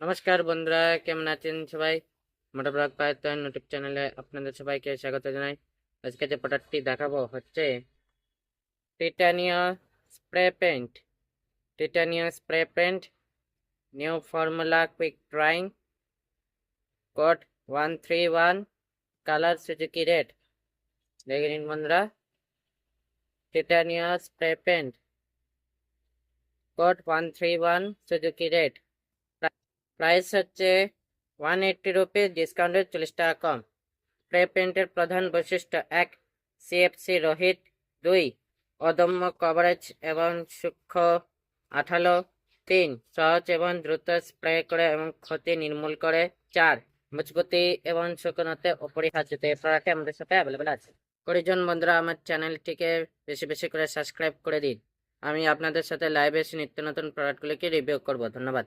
নমস্কার বন্ধুরা, কেমন আছেন সবাই? মোটা ব্লগ পায়তন ইউটিউব চ্যানেলে আপনাদের সবাইকে স্বাগত জানাই। আজকে যে প্রোডাক্টটি দেখাবো হচ্ছে Titania spray paint Titania spray paint new formula quick drying code one three one colour Suzuki red দেখে নিন বন্ধুরা Titania spray paint code one three one Suzuki red price হচ্ছে ওয়ান এইট্টি রুপিস ডিসকাউন্টের চল্লিশ টাকা কম। স্প্রে পেন্টের প্রধান বৈশিষ্ট্য এক সিএফসি রোহিত। দুই, অদম্য কভারেজ এবং সূক্ষ্ম আঠালো। তিন, সহজ এবং দ্রুত স্প্রে করে এবং ক্ষতি নির্মূল করে। চার, মজবুতি এবং শুকনোতে অপরিহার্য এই প্রোডাক্টে আমাদের সাথে অ্যাভেলেবেল আছে। কুড়িজন বন্ধুরা আমার চ্যানেলটিকে বেশি বেশি করে সাবস্ক্রাইব করে দিন। আমি আপনাদের সাথে লাইভে এসে নিত্য নতুন প্রোডাক্টগুলিকে রিভিউ করব। ধন্যবাদ।